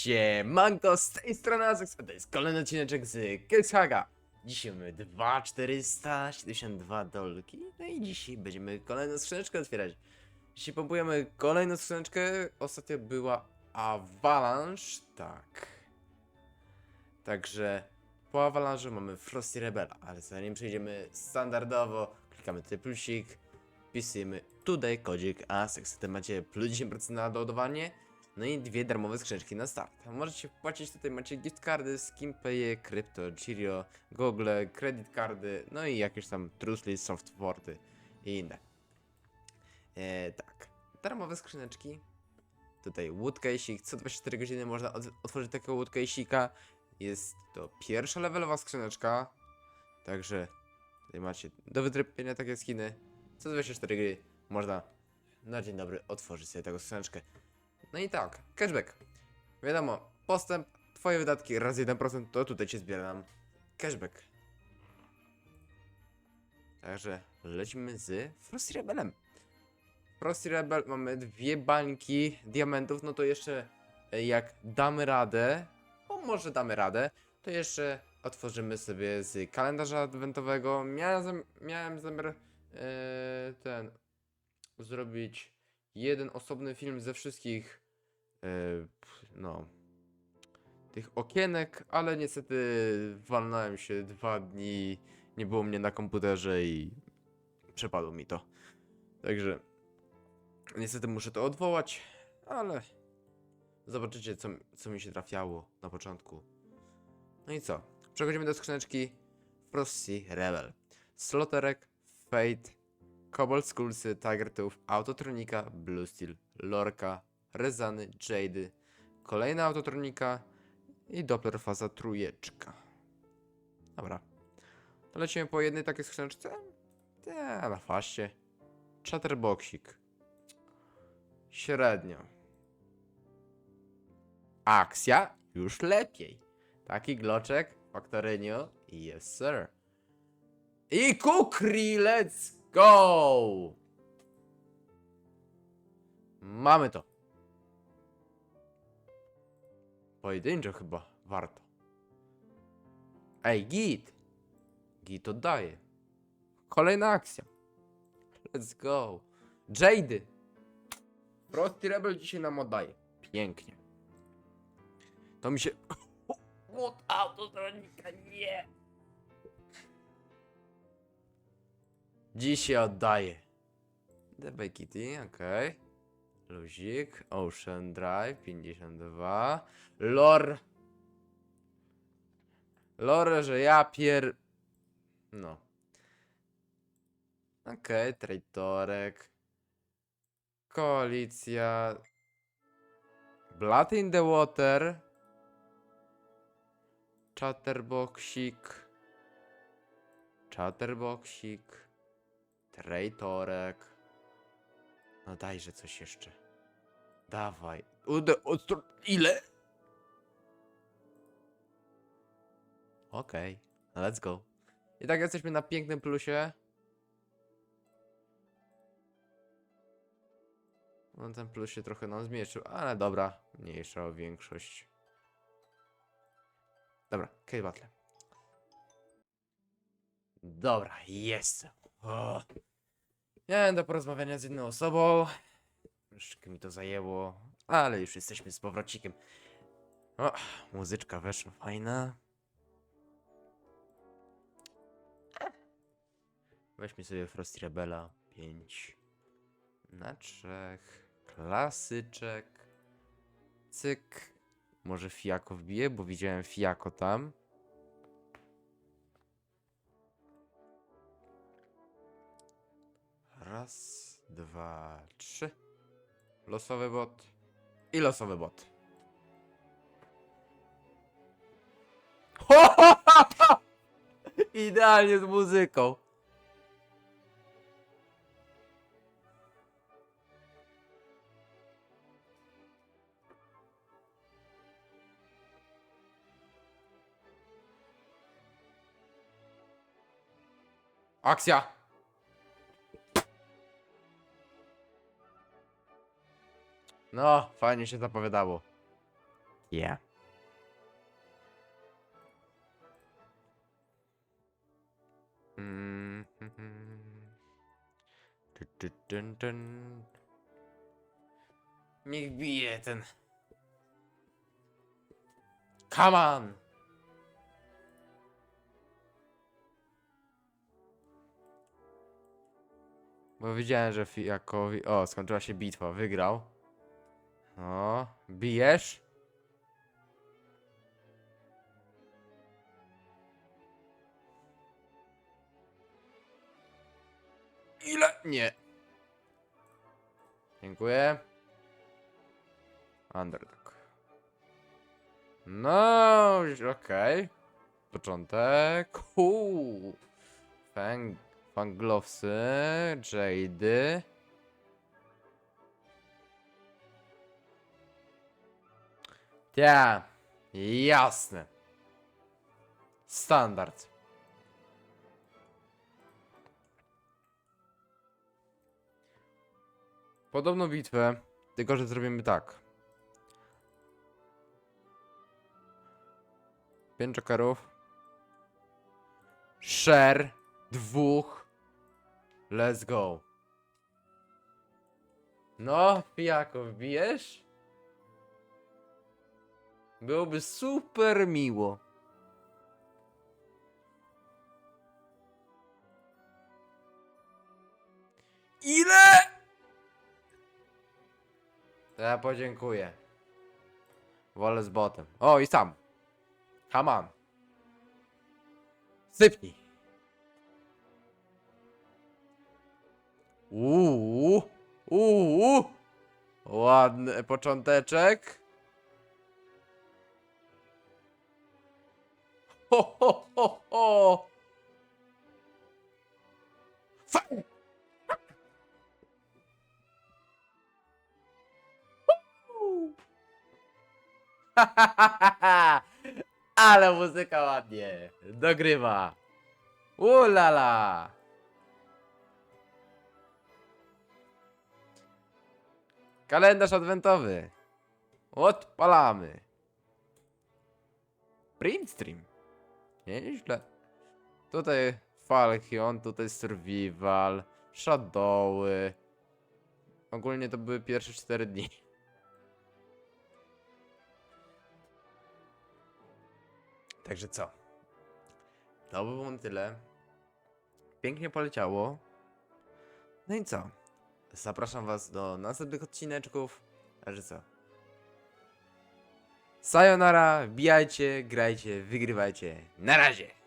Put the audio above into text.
Siemanko, z tej strony Azek, a to jest kolejny odcineczek z Killshaga. Dzisiaj mamy 2472 dolki, no i dzisiaj będziemy kolejną skrzyneczkę otwierać. Dzisiaj pompujemy kolejną skrzyneczkę, ostatnio była Avalanche, tak. Także po Avalanche mamy Frosty Rebela, ale zanim przejdziemy standardowo, klikamy tutaj plusik, wpisujemy tutaj kodzik ASEX, wtedy macie plus 10% na doładowanie, no i dwie darmowe skrzyneczki na start. Możecie wpłacić tutaj, macie gift cardy, Skimpaye, Crypto, Chirio, Google, credit cardy, no i jakieś tam Trusly, Softwordy i inne. E, tak, darmowe skrzyneczki. Tutaj woodcase'ik, co 24 godziny można otworzyć takiego woodcase'ika. Jest to pierwsza levelowa skrzyneczka, także tutaj macie do wytrypienia takie skiny. Co 24 gry można na dzień dobry otworzyć sobie taką skrzyneczkę. No i tak, cashback. Wiadomo, postęp, twoje wydatki razy 1% to tutaj cię zbieram cashback. Także lecimy z Frosty Rebelem. Frosty Rebel mamy dwie bańki diamentów, no to jeszcze e, jak damy radę, bo może damy radę, to jeszcze otworzymy sobie z kalendarza adwentowego. Miałem, miałem zamiar e, ten zrobić jeden osobny film ze wszystkich pf, no tych okienek, ale niestety walnąłem się dwa dni, nie było mnie na komputerze i przepadło mi to. Także niestety muszę to odwołać, ale zobaczycie co, co mi się trafiało na początku. No i co? Przechodzimy do skrzyneczki Frosty Rebel. Sloterek, Fate, Cobalt Skulsy, Tiger Tooth, Autotronika, Blue Steel, Lorka, Rezany, Jady, kolejna Autotronika i Doppler faza trójeczka. Dobra. To lecimy po jednej takiej skrzyneczce? Ta, na faście. Chatterboxik. Średnio. Akcja już lepiej. Taki gloczek, Factorinio, yes sir. I Kukri, let's go! Mamy to. Pojedynczo chyba warto. Ej, git! Git oddaje. Kolejna akcja. Let's go. Jady! Frosty Rebel dzisiaj nam oddaje. Pięknie. To mi się... What autotronika, nie! Dzisiaj oddaję. Dawaj Kitty, okej. Luzik, Ocean Drive 52. Lore. Lore, że ja pier... No. Okej, Traitorek. Koalicja. Blood in the Water. Chatterboxik. Chatterboxik. Traitorek. No dajże coś jeszcze. Dawaj. Ude. Ile? Okej, no let's go. I tak jesteśmy na pięknym plusie. No ten plus się trochę nam zmniejszył, ale dobra, mniejsza o większość. Dobra, Kate Battle. Dobra, jest. O. Miałem do porozmawiania z jedną osobą. Troszkę mi to zajęło, ale już jesteśmy z powrocikiem. O, muzyczka weszła fajna. Weźmy sobie Frosty Rebela 5 na 3. Klasyczek. Cyk. Może Fiako wbije, bo widziałem Fiako tam. Raz, dwa, trzy. Losowy bot. I losowy bot. Idealnie z muzyką. Akcja! No, fajnie się zapowiadało. Yeah. Mm. Niech bije ten. Come on! Bo widziałem, że Fijakowi... O, skończyła się bitwa, wygrał. O, bijesz? Ile? Nie. Dziękuję. Underdog. No, okej. Początek. Cool. Fang, fanglowsy, Jady. Ja, jasne. Standard. Podobną bitwę, tylko że zrobimy tak. Pięć jokerów. Share. Dwóch. Let's go. No, pijaków bijesz? Byłoby super miło. Ile? To ja podziękuję. Wolę z botem. O, i sam. On. Sypnij. Uuu. Uuu. Ładny począteczek. Ho, ho, ho, ho. Ale muzyka ładnie dogrywa. Ulala. Kalendarz adwentowy. Odpalamy. Print stream. Nieźle. Tutaj Falchion, tutaj Survival, Shadowy. Ogólnie to były pierwsze 4 dni. Także co? To by było tyle. Pięknie poleciało. No i co? Zapraszam was do następnych odcineczków. Także co? Sayonara, wbijajcie, grajcie, wygrywajcie. Na razie!